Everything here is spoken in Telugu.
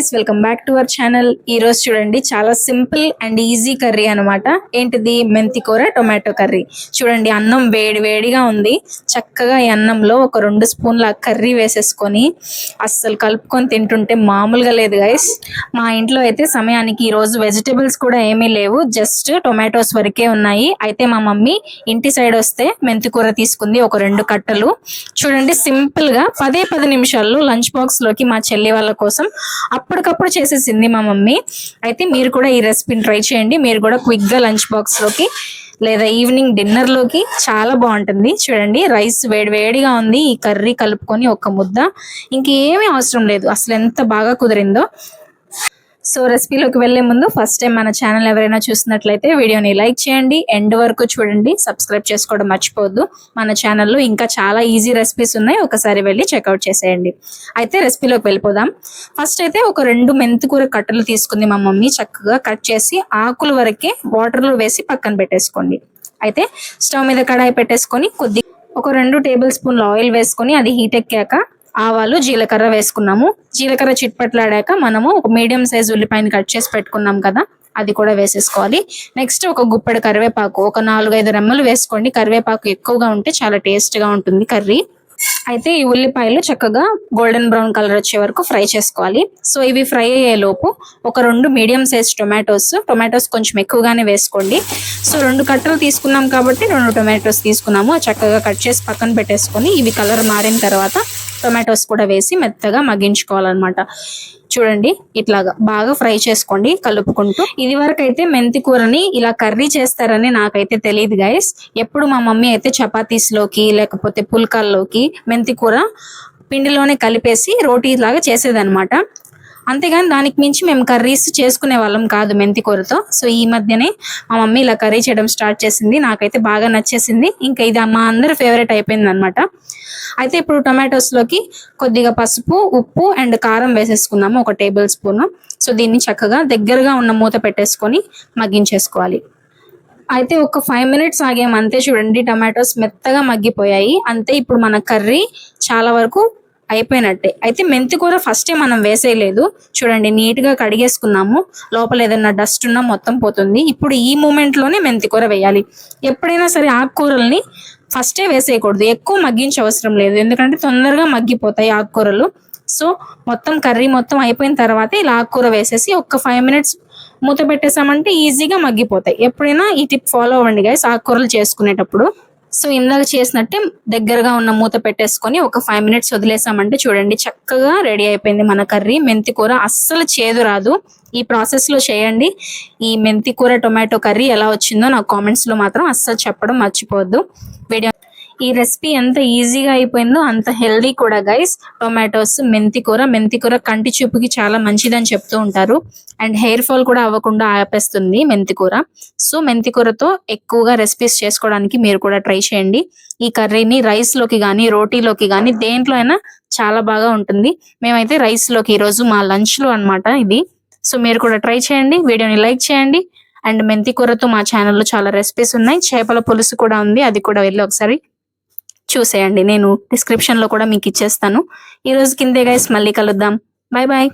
Guys welcome back to our channel ఈ రోజు చూడండి చాలా సింపుల్ అండ్ ఈజీ కర్రీ అన్నమాట. ఏంటిది? మెంతి కూర టొమాటో కర్రీ. చూడండి అన్నం వేడి వేడిగా ఉంది. చక్కగా ఈ అన్నంలో ఒక రెండు స్పూన్ల కర్రీ వేసేసుకొని అస్సలు కలుపుకొని తింటుంటే మామూలుగా లేదు గైస్ మా ఇంట్లో అయితే సమయానికి ఈ రోజు వెజిటేబుల్స్ కూడా ఏమీ లేవు. జస్ట్ టొమాటోస్ వరకే ఉన్నాయి. అయితే మా మమ్మీ ఇంటి సైడ్ వస్తే మెంతి కూర తీసుకుంది ఒక రెండు కట్టలు. చూడండి సింపుల్గా పదే పది నిమిషాల్లో లంచ్ బాక్స్లోకి మా చెల్లి వాళ్ళ కోసం అప్పటికప్పుడు చేసేసింది మా మమ్మీ. అయితే మీరు కూడా ఈ రెసిపీని ట్రై చేయండి. మీరు కూడా క్విక్గా లంచ్ బాక్స్లోకి లేదా ఈవినింగ్ డిన్నర్లోకి చాలా బాగుంటుంది. చూడండి రైస్ వేడి వేడిగా ఉంది. ఈ కర్రీ కలుపుకొని ఒక ముద్ద. ఇంకేమీ అవసరం లేదు. అసలు ఎంత బాగా కుదిరిందో సో రెసిపీలోకి వెళ్ళే ముందు ఫస్ట్ టైం మన ఛానల్ ఎవరైనా చూసినట్లయితే వీడియోని లైక్ చేయండి. ఎండ్ వరకు చూడండి. సబ్స్క్రైబ్ చేసుకోవడం మర్చిపోవద్దు. మన ఛానల్లో ఇంకా చాలా ఈజీ రెసిపీస్ ఉన్నాయి. ఒకసారి వెళ్ళి చెక్అవుట్ చేసేయండి. అయితే రెసిపీలోకి వెళ్ళిపోదాం. ఫస్ట్ అయితే ఒక రెండు మెంతికూర కట్టలు తీసుకుంది మా మమ్మీ. చక్కగా కట్ చేసి ఆకుల వరకే వాటర్లో వేసి పక్కన పెట్టేసుకోండి. అయితే స్టవ్ మీద కడాయి పెట్టేసుకొని కొద్ది ఒక రెండు టేబుల్ స్పూన్ల ఆయిల్ వేసుకొని అది హీట్ ఎక్కాక ఆవాలు జీలకర్ర వేసుకున్నాము. జీలకర్ర చిట్పట్లాడాక మనము ఒక మీడియం సైజ్ ఉల్లిపాయని కట్ చేసి పెట్టుకున్నాం కదా అది కూడా వేసేసుకోవాలి. నెక్స్ట్ ఒక గుప్పెడు కరివేపాకు ఒక నాలుగైదు రెమ్మలు వేసుకోండి. కరివేపాకు ఎక్కువగా ఉంటే చాలా టేస్ట్గా ఉంటుంది కర్రీ. అయితే ఈ ఉల్లిపాయలు చక్కగా గోల్డెన్ బ్రౌన్ కలర్ వచ్చే వరకు ఫ్రై చేసుకోవాలి. సో ఇవి ఫ్రై అయ్యే లోపు ఒక రెండు మీడియం సైజ్ టొమాటోస్ టొమాటోస్ కొంచెం ఎక్కువగానే వేసుకోండి. సో రెండు కట్టలు తీసుకున్నాం కాబట్టి రెండు టొమాటోస్ తీసుకున్నాము. చక్కగా కట్ చేసి పక్కన పెట్టేసుకొని ఇవి కలర్ మారిన తర్వాత టొమాటోస్ కూడా వేసి మెత్తగా మగ్గించుకోవాలన్నమాట. చూడండి ఇట్లాగా బాగా ఫ్రై చేసుకోండి కలుపుకుంటూ. ఇది వరకు అయితే మెంతి కూరని ఇలా కర్రీ చేస్తారని నాకైతే తెలియదు గైస్ ఎప్పుడు మా మమ్మీ అయితే చపాతీస్లోకి లేకపోతే పుల్కాల్లోకి మెంతి కూర పిండిలోనే కలిపేసి రోటీ లాగా చేసేదనమాట అంతేగాని దానికి మించి మేము కర్రీస్ చేసుకునే వాళ్ళం కాదు మెంతి కూరతో సో ఈ మధ్యనే మా మమ్మీ ఇలా కర్రీ చేయడం స్టార్ట్ చేసింది. నాకైతే బాగా నచ్చేసింది. ఇంకా ఇది మా అందరి ఫేవరెట్ అయిపోయింది అనమాట అయితే ఇప్పుడు టొమాటోస్లోకి కొద్దిగా పసుపు ఉప్పు అండ్ కారం వేసేసుకుందాము. ఒక టేబుల్ స్పూన్. సో దీన్ని చక్కగా దగ్గరగా ఉన్న మూత పెట్టేసుకొని మగ్గించేసుకోవాలి. అయితే ఒక ఫైవ్ మినిట్స్ ఆగాము అంతే చూడండి. టమాటోస్ మెత్తగా మగ్గిపోయాయి. అంతే ఇప్పుడు మన కర్రీ చాలా వరకు అయిపోయినట్టే. అయితే మెంతి కూర ఫస్టే మనం వేసేయలేదు. చూడండి నీట్గా కడిగేసుకున్నాము. లోపల ఏదైనా డస్ట్ ఉన్నా మొత్తం పోతుంది. ఇప్పుడు ఈ మూమెంట్లోనే మెంతి కూర వేయాలి. ఎప్పుడైనా సరే ఆకుకూరల్ని ఫస్టే వేసేయకూడదు. ఎక్కువ మగ్గించే అవసరం లేదు. ఎందుకంటే తొందరగా మగ్గిపోతాయి ఆకుకూరలు. సో మొత్తం కర్రీ మొత్తం అయిపోయిన తర్వాత ఇలా ఆకుకూర వేసేసి ఒక ఫైవ్ మినిట్స్ మూత పెట్టేసామంటే ఈజీగా మగ్గిపోతాయి. ఎప్పుడైనా ఈ టిప్ ఫాలో అవ్వండి గైస్ ఆకుకూరలు చేసుకునేటప్పుడు. సో ఇందాక చేసినట్టే దగ్గరగా ఉన్న మూత పెట్టేసుకొని ఒక ఫైవ్ మినిట్స్ వదిలేసామంటే చూడండి చక్కగా రెడీ అయిపోయింది మన కర్రీ. మెంతి కూర అస్సలు చేదు రాదు. ఈ ప్రాసెస్లో చేయండి. ఈ మెంతి కూర టొమాటో కర్రీ ఎలా వచ్చిందో నా కామెంట్స్లో మాత్రం అస్సలు చెప్పడం మర్చిపోవద్దు. వీడియో ఈ రెసిపీ ఎంత ఈజీగా అయిపోయిందో అంత హెల్దీ కూడా గైస్ టొమాటోస్ మెంతి కూర. మెంతి కూర కంటి చూపుకి చాలా మంచిదని చెప్తూ ఉంటారు. అండ్ హెయిర్ ఫాల్ కూడా అవ్వకుండా ఆపేస్తుంది మెంతి కూర. సో మెంతి కూరతో ఎక్కువగా రెసిపీస్ చేసుకోవడానికి మీరు కూడా ట్రై చేయండి. ఈ కర్రీని రైస్లోకి కానీ రోటీలోకి కానీ దేంట్లో అయినా చాలా బాగా ఉంటుంది. మేమైతే రైస్లోకి ఈరోజు మా లంచ్లో అన్నమాట ఇది. సో మీరు కూడా ట్రై చేయండి. వీడియోని లైక్ చేయండి. అండ్ మెంతి కూరతో మా ఛానల్లో చాలా రెసిపీస్ ఉన్నాయి. చేపల పులుసు కూడా ఉంది. అది కూడా వెళ్ళి ఒకసారి చూసేయండి. నేను డిస్క్రిప్షన్లో కూడా మీకు ఇచ్చేస్తాను. ఈ రోజు కిందే గైస్ మళ్ళీ కలుద్దాం. Bye bye